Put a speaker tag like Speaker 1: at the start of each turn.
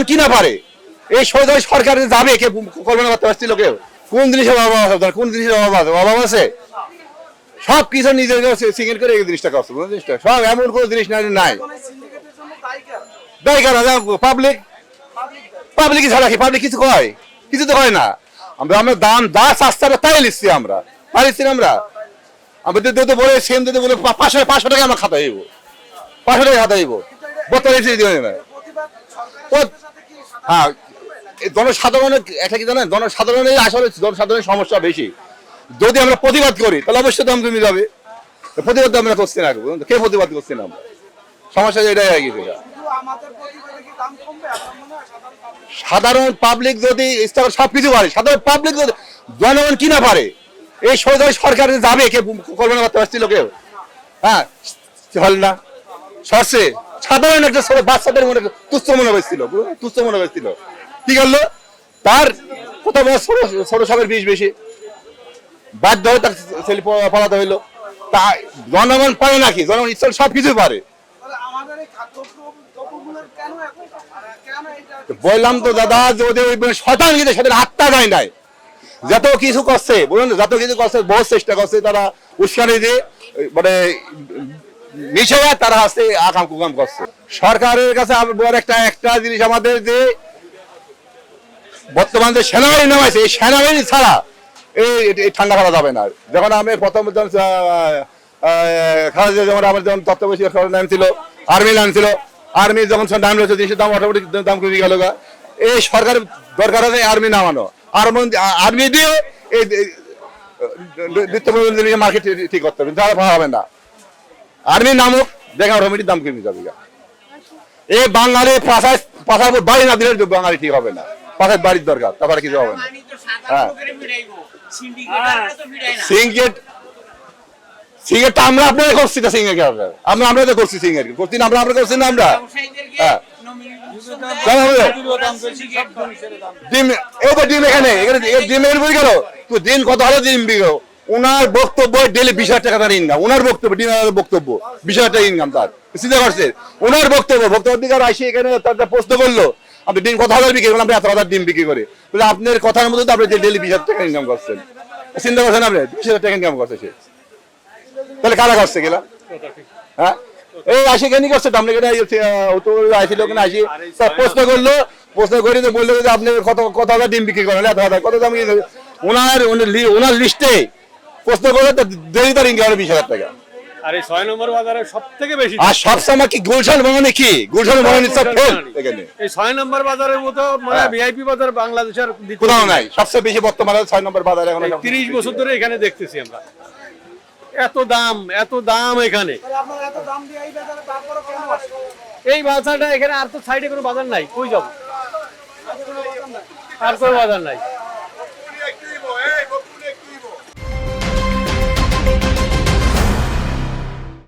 Speaker 1: জনগণ কি না পারে? এই সরকার সরকারে যাবে, কে কল্পনা করতে পারছিল কেউ। কোন জিনিসের অভাব আপনার? কোন জিনিসের অভাব আছে? অভাব আছে? সব কিছু নিজের সিঙ্গেল করে এই জিনিসটা করছে, বুঝলেন জিনিসটা? সব এমন কোনো জিনিস নাই নাই। পাবলিক পাবলিক ছাড়া পাবলিক কিছু কয়? কিছু তো কয় না। আমরা আমরা দাম দা সস্তা তাই লিখছি আমরা। তাই লিখছি আমরা? আমরা বলে সেম দিতে বলে পাঁচশো পাঁচশো টাকা খাতা দিব। পাঁচশো টাকা খাতা দিব। বর্তমানে না হ্যাঁ জনসাধারণের, একটা কি জানেন? জনসাধারণের আসলে জনসাধারণের সমস্যা বেশি। যদি আমরা প্রতিবাদ করি, তাহলে অবশ্যই দাম কমে যাবে। প্রতিবাদ আমরা করছি না? কে প্রতিবাদ করছি না সমস্যা এটাই হয়ে গেছে সাধারণ পাবলিক যদি সব কিছু পারে। সাধারণ পাবলিক যদি জনগণ কি না পারে, এই সরকার, সরকারে যাবে, কে কল্পনা করতে পারছিল কেউ? হ্যাঁ হল না। সরষে সাধারণ একটা ছোট বাচ্চাদের মনে তুচ্ছ মনে হয়েছিল? তুচ্ছ মনে হয়েছিল কি করল? তার কোথাও ছোট সবের বিষ বেশি। বাধ্য হয়ে তার ছেলে প- পালাতে হইল। তা জনগণ পারে নাকি? জনগণ ইচ্ছা সব কিছুই পারে। বললাম তো, দাদা, যে ওদের ওই কিন্তু সেদিন আত্মা যায় নাই। যত কিছু করছে বলুন যত কিছু করছে বহু চেষ্টা করছে তারা উস্কানি দিয়ে মানে মিশে তারা আকাম কুকাম করছে। সরকারের কাছে একটা একটা জিনিস আমাদের যে বর্তমান যে সেনাবাহিনী নামাইছে, এই সেনাবাহিনী ছাড়া এই ঠান্ডা করা যাবে না। যখন আমি প্রথম যখন আমার যখন নাম ছিল আর্মি নাম ছিল আর্মি যখন দাম রয়েছে জিনিসের দাম অটোমেটিক দাম কমে গেল এই সরকার দরকার আছে আর্মি নামানো। আর্মি আর্মি দিয়ে এই নিত্য মার্কেট ঠিক করতে হবে হবে না। আর্মি নামক দেখা অটোমেটিক দাম কমে যাবে। এই বাঙালি পাশায় পাশায় বাড়ি না দিলে বাঙালি ঠিক হবে না। পাশায় বাড়ির দরকার তারপরে কিছু হবে না। হ্যাঁ। সিঙ্গেট সিঙ্গেটটা আমরা আপনারা করছি না আমরা। আমরা তো করছি না আমরা আমরা করছি না আমরা। হ্যাঁ। ডিম এখানে ডিম এখানে বুঝে গেল। তো দিন কত হলো ডিম বিঘো ওনার বক্তব্য ডেলি বিশ হাজার টাকা তার ইনকাম ওনার বক্তব্য ডিমের বক্তব্য, বিশ হাজার টাকা ইনকাম তার। চিন্তা করছে ওনার বক্তব্য বক্তব্য দিকে আসি এখানে, তার প্রশ্ন করল, আপনি ডিম কত হাজার বিক্রি করলাম আপনি এত হাজার ডিম বিক্রি করে। বলে আপনার কথার মধ্যে তো আপনি ডেলি বিশ হাজার টাকা ইনকাম করছেন। চিন্তা করছেন আপনি? বিশ হাজার টাকা ইনকাম করছে সে। তাহলে কারা করছে গেলা হ্যাঁ? এই আসি কেন করছে? আপনি কেন আসি। প্রশ্ন করল, প্রশ্ন করে বলল যে আপনি কত কত হাজার ডিম বিক্রি করেন? এত হাজার, কত দাম ওনার ওনার লিস্টে প্রশ্ন করলে দেরি তার ইনকাম বিশ হাজার টাকা।
Speaker 2: আর এই ছয় নম্বর বাজারে সব থেকে বেশি
Speaker 1: আর সবসময় কি গুলশান মানে কি? গুলশান মানে সব ফেল এখানে।
Speaker 2: এই ছয় নম্বর বাজারের মতো মানে
Speaker 1: হ্যাঁ।
Speaker 2: ভিআইপি বাজার বাংলাদেশের
Speaker 1: কোথাও নাই। সবচেয়ে বেশি বর্তমানে ছয় নম্বর বাজার এখন
Speaker 2: তিরিশ বছর ধরে এখানে দেখতেছি আমরা। এত দাম এত দাম এখানে।
Speaker 3: তাহলে আপনারা এত দাম দিয়ে এই বাজারে তারপরে কেন আসে
Speaker 2: এই বাজারটা এখানে আর তো সাইডে কোনো বাজার নাই। কই যাব? আর কোনো বাজার নাই।